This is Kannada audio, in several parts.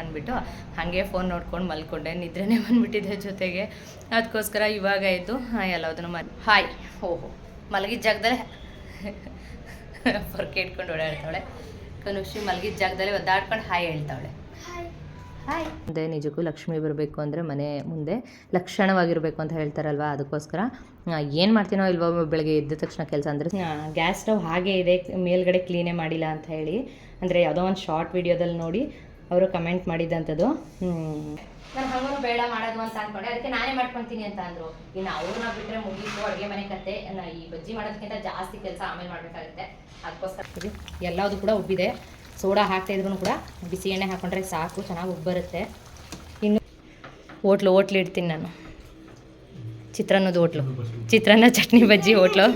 ಅಂದ್ಬಿಟ್ಟು ಹಾಗೆ ಫೋನ್ ನೋಡ್ಕೊಂಡು ಮಲ್ಕೊಂಡೆ. ನಿದ್ರೆನೇ ಬಂದ್ಬಿಟ್ಟಿದೆ ಜೊತೆಗೆ. ಅದಕ್ಕೋಸ್ಕರ ಇವಾಗ ಎದ್ದು ಎಲ್ಲದನ್ನು ಮರಿ ಹಾಯ್ ಓಹೋ ಮಲಗಿದ ಜಾಗದಲ್ಲೇ. ಪೊರ್ಕೆ ಇಟ್ಕೊಂಡು ಓಡಾಡ್ತಾಳೆ ಕನುಷಿ ಮಲಗಿದ ಜಾಗದಲ್ಲಿ ಒದ್ದಾಡ್ಕೊಂಡು ಹಾಯ್ ಹೇಳ್ತಾವಳೆ. ಹಾಯ್. ಮುಂದೆ ನಿಜಕ್ಕೂ ಲಕ್ಷ್ಮಿ ಬರಬೇಕು ಅಂದರೆ ಮನೆ ಮುಂದೆ ಲಕ್ಷಣವಾಗಿರಬೇಕು ಅಂತ ಹೇಳ್ತಾರಲ್ವ? ಅದಕ್ಕೋಸ್ಕರ ಏನು ಮಾಡ್ತೀನೋ ಇಲ್ವೋ ಬೆಳಗ್ಗೆ ಎದ್ದ ತಕ್ಷಣ ಕೆಲಸ ಅಂದರೆ ಗ್ಯಾಸ್ ಸ್ಟವ್ ಹಾಗೆ ಇದೆ ಮೇಲ್ಗಡೆ ಕ್ಲೀನೇ ಮಾಡಿಲ್ಲ ಅಂತ ಹೇಳಿ. ಅಂದರೆ ಯಾವುದೋ ಒಂದು ಶಾರ್ಟ್ ವಿಡಿಯೋದಲ್ಲಿ ನೋಡಿ ಅವರು ಕಮೆಂಟ್ ಮಾಡಿದ್ದಂಥದ್ದು ನಾನು ಹಂಗೂ ಬೇಡ ಮಾಡೋದು ಅಂತ ಅನ್ಕೊಂಡೆ. ಅದಕ್ಕೆ ನಾನೇ ಮಾಡ್ಕೊತೀನಿ ಅಂತ ಅಂದ್ರು. ಇನ್ನು ಅವ್ರನ್ನ ಬಿಟ್ಟರೆ ಮುಗೀತು ಅಡುಗೆ ಮನೆ ಕತೆ ನಾ ಈ ಬಜ್ಜಿ ಮಾಡೋದಕ್ಕಿಂತ ಜಾಸ್ತಿ ಕೆಲಸ ಆಮೇಲೆ ಮಾಡಬೇಕಾಗುತ್ತೆ. ಅದಕ್ಕೋಸ್ಕರ. ಎಲ್ಲದು ಕೂಡ ಉಬ್ಬಿದೆ. ಸೋಡಾ ಹಾಕ್ತಾ ಇದ್ರು ಕೂಡ ಬಿಸಿ ಎಣ್ಣೆ ಹಾಕೊಂಡ್ರೆ ಸಾಕು ಚೆನ್ನಾಗಿ ಉಬ್ಬರುತ್ತೆ. ಇನ್ನು ಹೋಟ್ಲು ಹೋಟ್ಲು ಇಡ್ತೀನಿ ನಾನು. ಚಿತ್ರಾನ್ನದ hotel chitranna chutney bajji hotel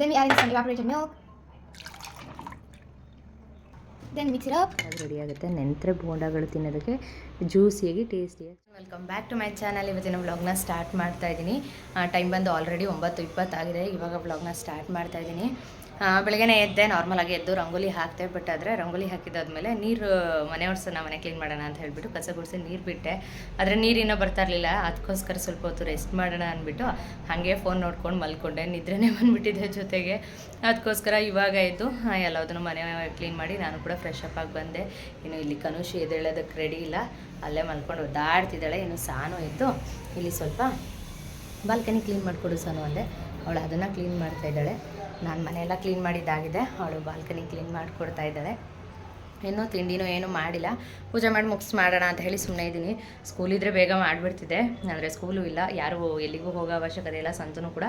Then we add in some evaporated milk. Then mix it up. ಅದು ರೆಡಿ ಆಗುತ್ತೆ. ನೆಂತರೆ ಬೋಂಡಾಗಳು ತಿನ್ನೋದಕ್ಕೆ ಜ್ಯೂಸಿಯಾಗಿ ಟೇಸ್ಟಿಯಾಗಿ welcome back to my channel ಇವತ್ತಿನ ವ್ಲಾಗ್ನ ಸ್ಟಾರ್ಟ್ ಮಾಡ್ತಾ ಇದ್ದೀನಿ. ಟೈಮ್ ಬಂದು ಆಲ್ರೆಡಿ ಒಂಬತ್ತು ಇಪ್ಪತ್ತಾಗಿದೆ. ಇವಾಗ ವ್ಲಾಗ್ನ ಸ್ಟಾರ್ಟ್ ಮಾಡ್ತಾ ಇದ್ದೀನಿ. ಬೆಳಗ್ಗೆನೇ ಎದ್ದೆ ನಾರ್ಮಲಾಗಿ ಎದ್ದು ರಂಗೋಲಿ ಹಾಕ್ತೆ ಬಟ್ ಆದರೆ ರಂಗೋಲಿ ಹಾಕಿದಾದ್ಮೇಲೆ ನೀರು ಮನೆ ಒರೆಸೋಣ ಮನೆ ಕ್ಲೀನ್ ಮಾಡೋಣ ಅಂತ ಹೇಳಿಬಿಟ್ಟು ಕಸ ಗುಡಿಸಿ ನೀರು ಬಿಟ್ಟೆ. ಆದರೆ ನೀರಿನ್ನೂ ಬರ್ತಾ ಇರಲಿಲ್ಲ ಅದಕ್ಕೋಸ್ಕರ ಸ್ವಲ್ಪ ಹೊತ್ತು ರೆಸ್ಟ್ ಮಾಡೋಣ ಅಂದ್ಬಿಟ್ಟು ಹಾಗೆ ಫೋನ್ ನೋಡ್ಕೊಂಡು ಮಲ್ಕೊಂಡೆ. ನಿದ್ರೆನೇ ಬಂದ್ಬಿಟ್ಟಿದ್ದೆ ಜೊತೆಗೆ. ಅದಕ್ಕೋಸ್ಕರ ಇವಾಗ ಎದ್ದು ಎಲ್ಲದನ್ನು ಮನೆ ಕ್ಲೀನ್ ಮಾಡಿ ನಾನು ಕೂಡ ಫ್ರೆಶ್ ಅಪ್ ಆಗಿ ಬಂದೆ. ಇನ್ನು ಇಲ್ಲಿ ಕನುಷಿ ಎದ್ದೇಳೋದಕ್ಕೆ ರೆಡಿ ಇಲ್ಲ. ಅಲ್ಲೇ ಮಲ್ಕೊಂಡು ಒದ್ದಾಡ್ತಿದ್ದಾಳೆ. ಇನ್ನು ಸಾನು ಇದ್ದು ಇಲ್ಲಿ ಸ್ವಲ್ಪ ಬಾಲ್ಕನಿ ಕ್ಲೀನ್ ಮಾಡಿಕೊಡು ಸಾನು ಅಂದೆ. ಅವಳು ಅದನ್ನು ಕ್ಲೀನ್ ಮಾಡ್ತಾ ಇದ್ದಾಳೆ. ನಾನು ಮನೆಯೆಲ್ಲ ಕ್ಲೀನ್ ಮಾಡಿದ್ದಾಗಿದೆ. ಅವಳು ಬಾಲ್ಕನಿ ಕ್ಲೀನ್ ಮಾಡಿಕೊಡ್ತಾ ಇದ್ದಾಳೆ. ಇನ್ನೂ ತಿಂಡಿನೂ ಏನೂ ಮಾಡಿಲ್ಲ. ಪೂಜೆ ಮಾಡಿ ಮುಗಿಸ್ ಮಾಡೋಣ ಅಂತ ಹೇಳಿ ಸುಮ್ಮನೆ ಇದ್ದೀನಿ. ಸ್ಕೂಲಿದ್ರೆ ಬೇಗ ಮಾಡಿಬಿಡ್ತಿದ್ದೆ. ಅಂದರೆ ಸ್ಕೂಲು ಇಲ್ಲ. ಯಾರು ಎಲ್ಲಿಗೂ ಹೋಗೋ ಅವಶ್ಯಕತೆ ಇಲ್ಲ. ಸಂತೂ ಕೂಡ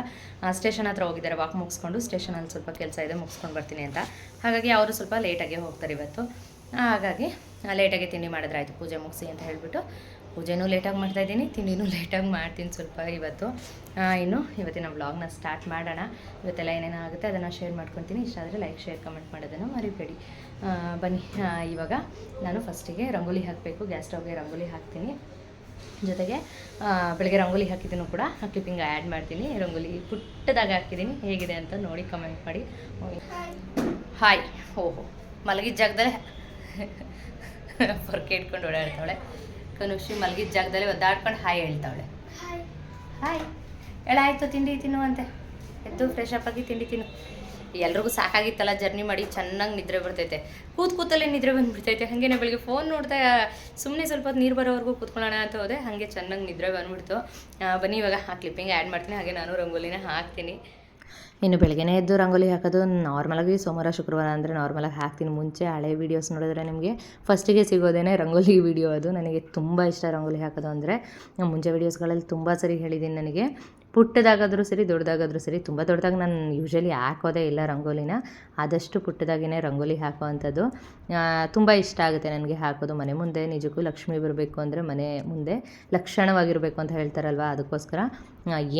ಸ್ಟೇಷನ್ ಹತ್ರ ಹೋಗಿದ್ದಾರೆ. ವಾಕ್ ಮುಗಿಸ್ಕೊಂಡು ಸ್ಟೇಷನಲ್ಲಿ ಸ್ವಲ್ಪ ಕೆಲಸ ಇದೆ, ಮುಗಿಸ್ಕೊಂಡು ಬರ್ತೀನಿ ಅಂತ. ಹಾಗಾಗಿ ಅವರು ಸ್ವಲ್ಪ ಲೇಟಾಗಿ ಹೋಗ್ತಾರೆ ಇವತ್ತು. ಹಾಗಾಗಿ ಲೇಟಾಗಿ ತಿಂಡಿ ಮಾಡಿದ್ರೆ ಆಯಿತು. ಪೂಜೆ ಮುಗಿಸಿ ಅಂತ ಹೇಳಿಬಿಟ್ಟು ಪೂಜೆನೂ ಲೇಟಾಗಿ ಮಾಡ್ತಾಯಿದ್ದೀನಿ ತಿಂಡಿನೂ ಲೇಟಾಗಿ ಮಾಡ್ತೀನಿ ಸ್ವಲ್ಪ ಇವತ್ತು. ಇನ್ನು ಇವತ್ತಿನ ವ್ಲಾಗ್ನ ಸ್ಟಾರ್ಟ್ ಮಾಡೋಣ. ಇವತ್ತೆಲ್ಲ ಏನೇನು ಆಗುತ್ತೆ ಅದನ್ನು ಶೇರ್ ಮಾಡ್ಕೊತೀನಿ. ಇಷ್ಟ ಆದರೆ ಲೈಕ್, ಶೇರ್, ಕಮೆಂಟ್ ಮಾಡೋದನ್ನು ಮರಿಬೇಡಿ. ಬನ್ನಿ. ಇವಾಗ ನಾನು ಫಸ್ಟಿಗೆ ರಂಗೋಲಿ ಹಾಕಬೇಕು. ಗ್ಯಾಸ್ ಸ್ಟವ್ಗೆ ರಂಗೋಲಿ ಹಾಕ್ತೀನಿ. ಜೊತೆಗೆ ಬೆಳಗ್ಗೆ ರಂಗೋಲಿ ಹಾಕಿದ್ದನ್ನು ಕೂಡ ಕ್ಲಿಪ್ಪಿಂಗ್ ಆ್ಯಡ್ ಮಾಡ್ತೀನಿ. ರಂಗೋಲಿ ಪುಟ್ಟದಾಗಿ ಹಾಕಿದ್ದೀನಿ. ಹೇಗಿದೆ ಅಂತ ನೋಡಿ ಕಮೆಂಟ್ ಮಾಡಿ. ಹಾಯ್. ಓಹೋ. ಮಲಗಿದ ಜಾಗದಲ್ಲೇ ಪೊರ್ಕೆ ಇಟ್ಕೊಂಡು ಓಡಾಡ್ತಾವಳೆ ಕನುಷಿ ಮಲಗಿದ ಜಾಗದಲ್ಲಿ ಒದ್ದಾಡ್ಕೊಂಡು ಹಾಯ್ ಹೇಳ್ತಾವಳೆ. ಹಾಯ್. ಹೇಳಾಯ್ತು ತಿಂಡಿ ತಿನ್ನುವಂತೆ ಎದ್ದು ಫ್ರೆಶ್ ಅಪ್ ಆಗಿ ತಿಂಡಿ ತಿನ್ನು. ಎಲ್ರಿಗೂ ಸಾಕಾಗಿತ್ತಲ್ಲ ಜರ್ನಿ ಮಾಡಿ ಚೆನ್ನಾಗಿ ನಿದ್ರೆ ಬರ್ತೈತೆ. ಕೂತ್ ಕೂತಲ್ಲೇ ನಿದ್ರೆ ಬಂದ್ಬಿಡ್ತೈತೆ. ಹಾಗೆ ಬೆಳಿಗ್ಗೆ ಫೋನ್ ನೋಡ್ತಾ ಸುಮ್ಮನೆ ಸ್ವಲ್ಪ ಹೊತ್ತು ನೀರು ಬರೋವರೆಗೂ ಕೂತ್ಕೊಳ್ಳೋಣ ಅಂತ ಹೋದೆ. ಹಾಗೆ ಚೆನ್ನಾಗಿ ನಿದ್ರೆ ಬಂದ್ಬಿಡ್ತು. ಬನ್ನಿ ಇವಾಗ ಆ ಕ್ಲಿಪ್ಪಿಂಗ್ ಆ್ಯಡ್ ಮಾಡ್ತೀನಿ. ಹಾಗೆ ನಾನು ರಂಗೋಲಿನ ಹಾಕ್ತೀನಿ. ಇನ್ನು ಬೆಳಗ್ಗೆನೇ ಎದ್ದು ರಂಗೋಲಿ ಹಾಕೋದು ನಾರ್ಮಲಾಗಿ ಸೋಮವಾರ, ಶುಕ್ರವಾರ ಅಂದರೆ ನಾರ್ಮಲಾಗಿ ಹಾಕ್ತೀನಿ. ಮುಂಚೆ ಹಳೆ ವೀಡಿಯೋಸ್ ನೋಡಿದ್ರೆ ನಿಮಗೆ ಫಸ್ಟಿಗೆ ಸಿಗೋದೇನೆ ರಂಗೋಲಿ ವಿಡಿಯೋ ಅದು. ನನಗೆ ತುಂಬ ಇಷ್ಟ ರಂಗೋಲಿ ಹಾಕೋದು ಅಂದರೆ. ಮುಂಚೆ ವೀಡಿಯೋಸ್ಗಳಲ್ಲಿ ತುಂಬ ಸರಿ ಹೇಳಿದ್ದೀನಿ ನನಗೆ. ಪುಟ್ಟದಾಗಾದರೂ ಸರಿ, ದೊಡ್ಡದಾಗಾದರೂ ಸರಿ, ತುಂಬ ದೊಡ್ಡದಾಗ ನಾನು ಯೂಶ್ವಲಿ ಹಾಕೋದೇ ಇಲ್ಲ ರಂಗೋಲಿನ. ಆದಷ್ಟು ಪುಟ್ಟದಾಗಿನೇ ರಂಗೋಲಿ ಹಾಕುವಂಥದ್ದು. ತುಂಬ ಇಷ್ಟ ಆಗುತ್ತೆ ನನಗೆ ಹಾಕೋದು. ಮನೆ ಮುಂದೆ ನಿಜಕ್ಕೂ ಲಕ್ಷ್ಮಿ ಬರಬೇಕು ಅಂದರೆ ಮನೆ ಮುಂದೆ ಲಕ್ಷಣವಾಗಿರಬೇಕು ಅಂತ ಹೇಳ್ತಾರಲ್ವ ಅದಕ್ಕೋಸ್ಕರ.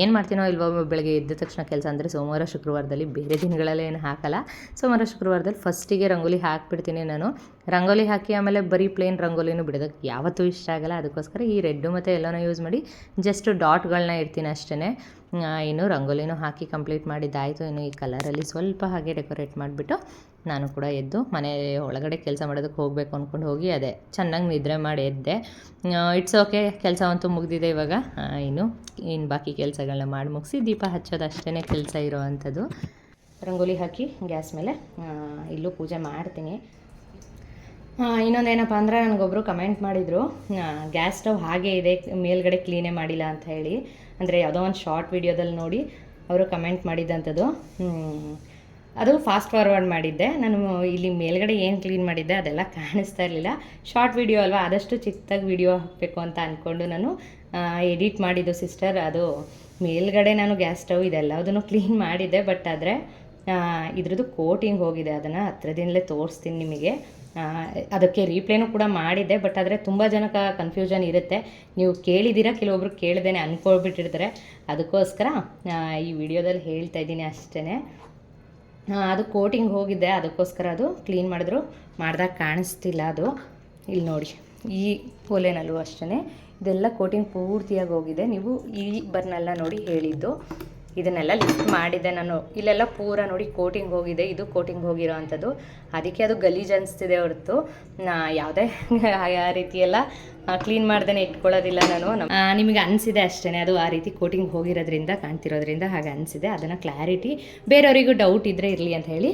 ಏನು ಮಾಡ್ತೀನೋ ಇಲ್ವೋ ಬೆಳಗ್ಗೆ ಎದ್ದ ತಕ್ಷಣ ಕೆಲಸ ಅಂದರೆ ಸೋಮವಾರ ಶುಕ್ರವಾರದಲ್ಲಿ ಬೇರೆ ದಿನಗಳಲ್ಲಿ ಏನು ಹಾಕಲ್ಲ. ಸೋಮವಾರ ಶುಕ್ರವಾರದಲ್ಲಿ ಫಸ್ಟಿಗೆ ರಂಗೋಲಿ ಹಾಕಿಬಿಡ್ತೀನಿ ನಾನು. ರಂಗೋಲಿ ಹಾಕಿ ಆಮೇಲೆ ಬರೀ ಪ್ಲೇನ್ ರಂಗೋಲಿನೂ ಬಿಡೋದಕ್ಕೆ ಯಾವತ್ತೂ ಇಷ್ಟ ಆಗಲ್ಲ. ಅದಕ್ಕೋಸ್ಕರ ಈ ರೆಡ್ಡು ಮತ್ತು ಎಲ್ಲನೂ ಯೂಸ್ ಮಾಡಿ ಜಸ್ಟ್ ಡಾಟ್ಗಳನ್ನ ಇಡ್ತೀನಿ ಅಷ್ಟೇ ಇನ್ನು ರಂಗೋಲಿನೂ ಹಾಕಿ ಕಂಪ್ಲೀಟ್ ಮಾಡಿದ್ದಾಯಿತು. ಇನ್ನು ಈ ಕಲರಲ್ಲಿ ಸ್ವಲ್ಪ ಹಾಗೆ ಡೆಕೋರೇಟ್ ಮಾಡಿಬಿಟ್ಟು ನಾನು ಕೂಡ ಎದ್ದು ಮನೆ ಒಳಗಡೆ ಕೆಲಸ ಮಾಡೋದಕ್ಕೆ ಹೋಗಬೇಕು ಅಂದ್ಕೊಂಡು ಹೋಗಿ ಅದೇ, ಚೆನ್ನಾಗಿ ನಿದ್ರೆ ಮಾಡಿ ಎದ್ದೆ. ಇಟ್ಸ್ ಓಕೆ ಕೆಲಸ ಅಂತೂ ಮುಗಿದಿದೆ ಇವಾಗ. ಇನ್ನು ಇನ್ನು ಬಾಕಿ ಕೆಲಸಗಳನ್ನ ಮಾಡಿ ಮುಗಿಸಿ ದೀಪ ಹಚ್ಚೋದು ಅಷ್ಟೇ ಕೆಲಸ ಇರೋ ಅಂಥದ್ದು ರಂಗೋಲಿ ಹಾಕಿ ಗ್ಯಾಸ್ ಮೇಲೆ ಇಲ್ಲೂ ಪೂಜೆ ಮಾಡ್ತೀನಿ. ಇನ್ನೊಂದೇನಪ್ಪ ಅಂದರೆ ನನಗೊಬ್ಬರು ಕಮೆಂಟ್ ಮಾಡಿದರು. ಗ್ಯಾಸ್ ಸ್ಟವ್ ಹಾಗೆ ಇದೆ, ಮೇಲ್ಗಡೆ ಕ್ಲೀನೇ ಮಾಡಿಲ್ಲ ಅಂತ ಹೇಳಿ. ಅಂದರೆ ಯಾವುದೋ ಒಂದು ಶಾರ್ಟ್ ವಿಡಿಯೋದಲ್ಲಿ ನೋಡಿ ಅವರು ಕಮೆಂಟ್ ಮಾಡಿದ್ದಂಥದ್ದು ಅದು ಫಾಸ್ಟ್ ಫಾರ್ವರ್ಡ್ ಮಾಡಿದ್ದೆ. ನಾನು ಇಲ್ಲಿ ಮೇಲ್ಗಡೆ ಏನು ಕ್ಲೀನ್ ಮಾಡಿದ್ದೆ ಅದೆಲ್ಲ ಕಾಣಿಸ್ತಾ ಇರಲಿಲ್ಲ. ಶಾರ್ಟ್ ವಿಡಿಯೋ ಅಲ್ವಾ, ಆದಷ್ಟು ಚಿಕ್ಕದಾಗಿ ವಿಡಿಯೋ ಹಾಕಬೇಕು ಅಂತ ಅಂದ್ಕೊಂಡು ನಾನು ಎಡಿಟ್ ಮಾಡಿದ್ದು ಸಿಸ್ಟರ್ ಅದು ಮೇಲ್ಗಡೆ ನಾನು ಗ್ಯಾಸ್ ಸ್ಟವ್ ಇದೆಲ್ಲದನ್ನು ಕ್ಲೀನ್ ಮಾಡಿದ್ದೆ. ಬಟ್ ಆದರೆ ಇದ್ರದ್ದು ಕೋಟಿಂಗ್ ಹೋಗಿದೆ. ಅದನ್ನು ಹತ್ರದಿಂದಲೇ ತೋರಿಸ್ತೀನಿ ನಿಮಗೆ. ಅದಕ್ಕೆ ರೀಪ್ಲೇನೂ ಕೂಡ ಮಾಡಿದ್ದೆ ಬಟ್ ಆದರೆ ತುಂಬ ಜನಕ್ಕೆ ಕನ್ಫ್ಯೂಷನ್ ಇರುತ್ತೆ. ನೀವು ಕೇಳಿದ್ದೀರಾ ಕೆಲವೊಬ್ರು ಕೇಳ್ದೇನೆ ಅಂದ್ಕೊಳ್ಬಿಟ್ಟಿರ್ತಾರೆ ಅದಕ್ಕೋಸ್ಕರ ಈ ವಿಡಿಯೋದಲ್ಲಿ ಹೇಳ್ತಾ ಇದ್ದೀನಿ ಅಷ್ಟೇ ಅದು ಕೋಟಿಂಗ್ ಹೋಗಿದ್ದೆ ಅದಕ್ಕೋಸ್ಕರ ಅದು ಕ್ಲೀನ್ ಮಾಡಿದ್ರು. ಮಾಡ್ದಾಗ ಕಾಣಿಸ್ತಿಲ್ಲ ಅದು. ಇಲ್ಲಿ ನೋಡಿ, ಈ ಒಲೆನಲ್ಲೂ ಅಷ್ಟೇ ಇದೆಲ್ಲ ಕೋಟಿಂಗ್ ಪೂರ್ತಿಯಾಗಿ ಹೋಗಿದೆ. ನೀವು ಈ ಬರ್ನೆಲ್ಲ ನೋಡಿ ಹೇಳಿದ್ದು. ಇದನ್ನೆಲ್ಲ ಲಿಫ್ಟ್ ಮಾಡಿದ್ದೆ ನಾನು. ಇಲ್ಲೆಲ್ಲ ಪೂರ ನೋಡಿ ಕೋಟಿಂಗ್ ಹೋಗಿದೆ, ಇದು ಕೋಟಿಂಗ್ ಹೋಗಿರೋ ಅಂಥದ್ದು. ಅದಕ್ಕೆ ಅದು ಗಲೀಜು ಅನಿಸ್ತಿದೆ ಹೊರತು. ನಾ ಯಾವುದೇ ಆ ರೀತಿಯೆಲ್ಲ ಕ್ಲೀನ್ ಮಾಡ್ದೇ ಇಟ್ಕೊಳ್ಳೋದಿಲ್ಲ ನಾನು. ನಿಮಗೆ ಅನಿಸಿದೆ ಅಷ್ಟೇ ಅದು ಆ ರೀತಿ ಕೋಟಿಂಗ್ ಹೋಗಿರೋದ್ರಿಂದ, ಕಾಣ್ತಿರೋದ್ರಿಂದ ಹಾಗೆ ಅನಿಸಿದೆ. ಅದನ್ನು ಕ್ಲಾರಿಟಿ ಬೇರೆಯವರಿಗೂ ಡೌಟ್ ಇದ್ದರೆ ಇರಲಿ ಅಂತ ಹೇಳಿ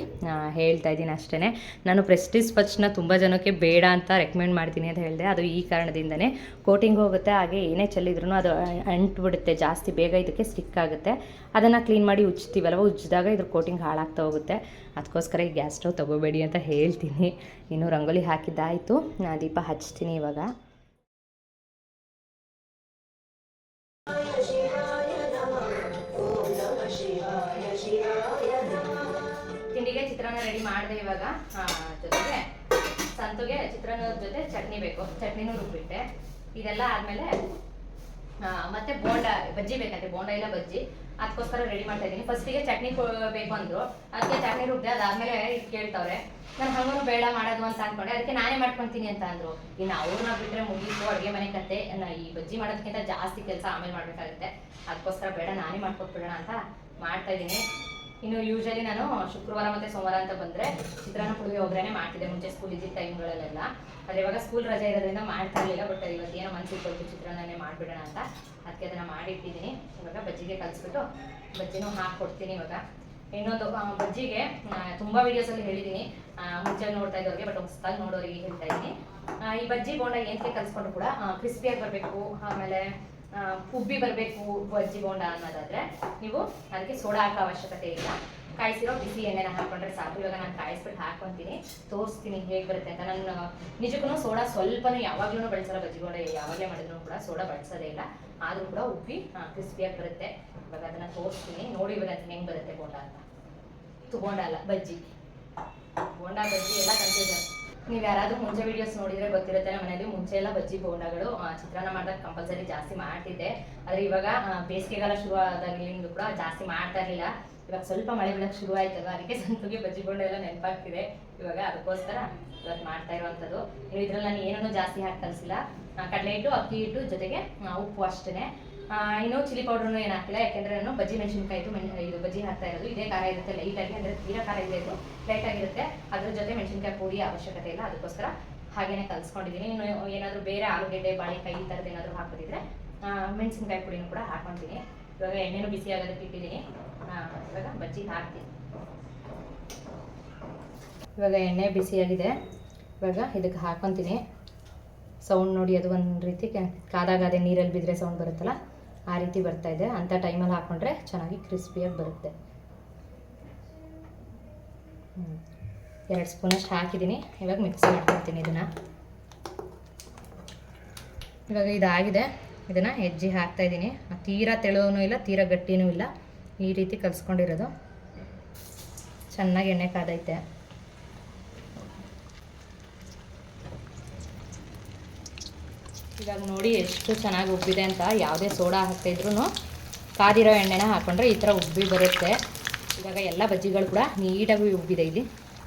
ಹೇಳ್ತಾ ಇದ್ದೀನಿ ಅಷ್ಟೇ ನಾನು ಪ್ರೆಸ್ಟೀಸ್ ಪಚ್ನ ತುಂಬ ಜನಕ್ಕೆ ಬೇಡ ಅಂತ ರೆಕಮೆಂಡ್ ಮಾಡ್ತೀನಿ ಅಂತ ಹೇಳಿದೆ. ಅದು ಈ ಕಾರಣದಿಂದನೇ ಕೋಟಿಂಗ್ ಹೋಗುತ್ತೆ, ಹಾಗೆ ಏನೇ ಚೆಲ್ಲಿದ್ರು ಅದು ಅಂಟ್ಬಿಡುತ್ತೆ, ಜಾಸ್ತಿ ಬೇಗ ಇದಕ್ಕೆ ಸ್ಟಿಕ್ ಆಗುತ್ತೆ. ಅದನ್ನು ಕ್ಲೀನ್ ಮಾಡಿ ಉಜ್ತೀವಲ್ವ? ಉಜ್ಜಿದಾಗ ಇದ್ರ ಕೋಟಿಂಗ್ ಹಾಳಾಗ್ತಾ ಹೋಗುತ್ತೆ. ಅದಕ್ಕೋಸ್ಕರ ಈ ಗ್ಯಾಸ್ ಸ್ಟವ್ ತೊಗೋಬೇಡಿ ಅಂತ ಹೇಳ್ತೀನಿ. ಇನ್ನು ರಂಗೋಲಿ ಹಾಕಿದ್ದಾಯಿತು. ದೀಪ ಹಚ್ತೀನಿ ಇವಾಗ. ಬೇಕು? ಚಟ್ನಿನೂ ರುಬ್ಬಿಟ್ಟೆ ಇದೆಲ್ಲ ಆದಮೇಲೆ ಮತ್ತೆ ಬೋಂಡ, ಬಜ್ಜಿ ಬೇಕಂತೆ, ಬೋಂಡ ಇಲ್ಲ ಬಜ್ಜಿ. ಅದಕ್ಕೋಸ್ಕರ ರೆಡಿ ಮಾಡ್ತಾ ಇದ್ದೀನಿ. ಫಸ್ಟಿಗೆ ಚಟ್ನಿ ಬೇಕು ಅಂದ್ರು. ಅದಕ್ಕೆ ಚಟ್ನಿ ರುಬ್ಬಿದೆ ಅದಾದ್ಮೇಲೆ ಕೇಳ್ತವ್ರೆ, ನಾನು ಹಂಗೂ ಬೇಡ ಮಾಡೋದು ಅಂತ ಅನ್ಕೊಂಡೆ. ಅದಕ್ಕೆ ನಾನೇ ಮಾಡ್ಕೊಂತೀನಿ ಅಂತ ಅಂದ್ರು. ಇನ್ನು ಅವ್ರನ್ನ ಬಿಟ್ಟರೆ ಮುಗೀತು, ಅಡುಗೆ ಮನೆ ಕತೆ. ಈ ಬಜ್ಜಿ ಮಾಡೋದಕ್ಕಿಂತ ಜಾಸ್ತಿ ಕೆಲಸ ಆಮೇಲೆ ಮಾಡ್ಬೇಕಾಗುತ್ತೆ. ಅದಕ್ಕೋಸ್ಕರ ಬೇಡ, ನಾನೇ ಮಾಡ್ಕೊಟ್ಬಿಡೋಣ ಅಂತ ಮಾಡ್ತಾ ಇದ್ದೀನಿ. ಇನ್ನು ಯೂಶಲಿ ನಾನು ಶುಕ್ರವಾರ ಮತ್ತೆ ಸೋಮವಾರ ಅಂತ ಬಂದ್ರೆ ಚಿತ್ರಾನ್ನ ಪುಳಿಗೆ ಒಗ್ಗರಣೆ ಮಾಡ್ತಿದ್ದೆ ಮುಂಚೆ ಸ್ಕೂಲ್ ಇದ್ದಿದ್ದ ಟೈಮ್ಗಳಲ್ಲೆಲ್ಲ ಆದ್ರೆ ಇವಾಗ ಸ್ಕೂಲ್ ರಜೆ ಇರೋದ್ರಿಂದ ಮಾಡ್ತಾ ಇರಲಿಲ್ಲ ಬಟ್ ಇವತ್ತು ಏನೋ ಮನ್ಸಿಗೆ ಕೊಟ್ಟು ಚಿತ್ರಾನ್ನನೇ ಮಾಡ್ಬಿಡೋಣ ಅಂತ. ಅದಕ್ಕೆ ಅದನ್ನ ಮಾಡಿಟ್ಟಿದ್ದೀನಿ. ಇವಾಗ ಬಜ್ಜಿಗೆ ಕಲಿಸ್ಬಿಟ್ಟು ಬಜ್ಜಿನೂ ಹಾಕ್ಕೊಡ್ತೀನಿ ಇವಾಗ. ಇನ್ನೊಂದು ಬಜ್ಜಿಗೆ ತುಂಬಾ ವಿಡಿಯೋಸಲ್ಲಿ ಹೇಳಿದ್ದೀನಿ. ಮುಂಚೆ ನೋಡ್ತಾ ಇದ್ದವ್ರಿಗೆ ಬಟ್ ಹೊಸದಾಗಿ ನೋಡೋರಿಗೆ ಹೇಳ್ತಾ ಇದ್ದೀನಿ. ಈ ಬಜ್ಜಿ ಬೋಂಡ ಏನಕ್ಕೆ ಕಲಿಸ್ಕೊಂಡ್ರು ಕೂಡ ಕ್ರಿಸ್ಪಿಯಾಗಿ ಬರಬೇಕು, ಆಮೇಲೆ ಉಬ್ಬಿ ಬರಬೇಕು ಬಜ್ಜಿ ಬೋಂಡ ಅನ್ನೋದಾದ್ರೆ. ನೀವು ಅದಕ್ಕೆ ಸೋಡಾ ಹಾಕೋ ಅವಶ್ಯಕತೆ ಇಲ್ಲ. ಕಾಯಿಸಿರೋ ಬಿಸಿ ಎಣ್ಣೆನ ಹಾಕೊಂಡ್ರೆ ಸಾಕು. ಇವಾಗ ನಾನು ಕಾಯಿಸ್ಬಿಟ್ಟು ಹಾಕೊಂತೀನಿ. ತೋರಿಸ್ತೀನಿ ಹೇಗೆ ಬರುತ್ತೆ ಅಂತ. ನಾನು ನಿಜಕ್ಕೂ ಸೋಡಾ ಸ್ವಲ್ಪನೂ ಯಾವಾಗ್ಲೂ ಬಳಸಲ್ಲ. ಬಜ್ಜಿ ಬೋಂಡ ಯಾವಾಗಲೇ ಮಾಡಿದ್ರು ಕೂಡ ಸೋಡಾ ಬಳಸೋದೇ ಇಲ್ಲ. ಆದರೂ ಕೂಡ ಉಬ್ಬಿ ಕ್ರಿಸ್ಪಿಯಾಗಿ ಬರುತ್ತೆ. ಇವಾಗ ಅದನ್ನ ತೋರಿಸ್ತೀನಿ. ನೋಡಿ ಇವಾಗ ಹೆಂಗೆ ಬರುತ್ತೆ ಬೋಂಡ ಅಂತ. ತು ಅಲ್ಲ, ಬಜ್ಜಿ. ಬೋಂಡ, ಬಜ್ಜಿ ಎಲ್ಲ ಕನ್ಫ್ಯೂಷನ್. ನೀವು ಯಾರಾದರೂ ಮುಂಚೆ ವಿಡಿಯೋಸ್ ನೋಡಿದ್ರೆ ಗೊತ್ತಿರುತ್ತೆ ಮನೇಲಿ ಮುಂಚೆ ಎಲ್ಲ ಬಜ್ಜಿ ಬೋಂಡಗಳು ಚಿತ್ರಾನ್ನ ಮಾಡಿದಾಗ ಕಂಪಲ್ಸರಿ ಜಾಸ್ತಿ ಮಾಡ್ತಿದ್ದೆ. ಆದ್ರೆ ಇವಾಗ ಬೇಸಿಗೆಗಾಲ ಶುರು ಆದಾಗಲಿಂದ ಕೂಡ ಜಾಸ್ತಿ ಮಾಡ್ತಾ ಇರಲಿಲ್ಲ. ಇವಾಗ ಸ್ವಲ್ಪ ಮಳೆ ಬೀಳಕ್ಕೆ ಶುರು ಆಯ್ತಲ್ಲ ಅದಕ್ಕೆ ಸಂತುಗೆ ಬಜ್ಜಿ ಬೋಂಡ ಎಲ್ಲ ನೆನಪಾಗ್ತಿದೆ. ಇವಾಗ ಅದಕ್ಕೋಸ್ಕರ ಇವತ್ತು ಮಾಡ್ತಾ ಇರುವಂಥದ್ದು ನೀವು ಇದ್ರಲ್ಲಿ ನಾನು ಏನನ್ನೂ ಜಾಸ್ತಿ ಹಾಕಿ ಕಲಿಸಿಲ್ಲ ಕಡಲೆ ಹಿಟ್ಟು, ಅಕ್ಕಿ ಹಿಟ್ಟು ಜೊತೆಗೆ ಉಪ್ಪು ಅಷ್ಟೇ ಇನ್ನು ಚಿಲ್ಲಿ ಪೌಡರ್ನು ಏನು ಹಾಕಿಲ್ಲ ಯಾಕೆಂದ್ರೆ ನಾನು ಬಜ್ಜಿ ಮೆಣಸಿನಕಾಯಿ ಇದು ಮೆಣ್ ಇದು ಬಜ್ಜಿ ಹಾಕ್ತಾ ಇರೋದು. ಇದೇ ಖಾರ ಇರುತ್ತೆ ಲೈಟಾಗಿ ಅಂದರೆ ತೀರಾ ಖಾರ ಇದೆ ಇದು ಲೈಟ್ ಆಗಿರುತ್ತೆ ಅದ್ರ ಜೊತೆ ಮೆಣಸಿನ್ಕಾಯಿ ಪುಡಿ ಅವಶ್ಯಕತೆ ಇಲ್ಲ, ಅದಕ್ಕೋಸ್ಕರ ಹಾಗೇನೆ ಕಲಿಸ್ಕೊಂಡಿದ್ದೀನಿ. ಇನ್ನು ಏನಾದರೂ ಬೇರೆ ಆಲೂಗೆಡ್ಡೆ, ಬಾಳೆಕಾಯಿ ಈ ಥರದ್ದು ಏನಾದರೂ ಹಾಕೋದಿದ್ರೆ ಮೆಣಸಿನ್ಕಾಯಿ ಪುಡಿನೂ ಕೂಡ ಹಾಕ್ಕೊತೀನಿ. ಇವಾಗ ಎಣ್ಣೆನು ಬಿಸಿ ಆಗೋದಕ್ಕೆ ಇಟ್ಟಿದ್ದೀನಿ. ಇವಾಗ ಬಜ್ಜಿ ಹಾಕ್ತೀನಿ. ಇವಾಗ ಎಣ್ಣೆ ಬಿಸಿಯಾಗಿದೆ ಇವಾಗ ಇದಕ್ಕೆ ಹಾಕೊತೀನಿ ಸೌಂಡ್ ನೋಡಿ, ಅದು ಒಂದು ರೀತಿ ಕಾದಾಗ ಅದೇ ನೀರಲ್ಲಿ ಬಿದ್ದರೆ ಸೌಂಡ್ ಬರುತ್ತಲ್ಲ? ಆ ರೀತಿ ಬರ್ತಾ ಇದೆ. ಅಂಥ ಟೈಮಲ್ಲಿ ಹಾಕೊಂಡ್ರೆ ಚೆನ್ನಾಗಿ ಕ್ರಿಸ್ಪಿಯಾಗಿ ಬರುತ್ತೆ. ಎರಡು ಸ್ಪೂನಷ್ಟು ಹಾಕಿದ್ದೀನಿ. ಇವಾಗ ಮಿಕ್ಸ್ ಮಾಡ್ಕೊತೀನಿ ಇದನ್ನು. ಇವಾಗ ಇದಾಗಿದೆ. ಇದನ್ನು ಹೆಜ್ಜಿ ಹಾಕ್ತಾ ಇದ್ದೀನಿ. ತೀರಾ ತೆಳುವೂ ಇಲ್ಲ, ತೀರಾ ಗಟ್ಟಿನೂ ಇಲ್ಲ. ಈ ರೀತಿ ಕಲಿಸ್ಕೊಂಡಿರೋದು. ಚೆನ್ನಾಗಿ ಎಣ್ಣೆ ಕಾದೈತೆ. ಇವಾಗ ನೋಡಿ ಎಷ್ಟು ಚೆನ್ನಾಗಿ ಉಬ್ಬಿದೆ ಅಂತ. ಯಾವುದೇ ಸೋಡಾ ಹಾಕ್ತಾಯಿದ್ರು ಕಾದಿರೋ ಎಣ್ಣೆನ ಹಾಕ್ಕೊಂಡ್ರೆ ಈ ಥರ ಉಬ್ಬಿ ಬರುತ್ತೆ. ಇವಾಗ ಎಲ್ಲ ಬಜ್ಜಿಗಳು ಕೂಡ ನೀಟಾಗಿ ಉಬ್ಬಿದೆ ಇಲ್ಲಿ.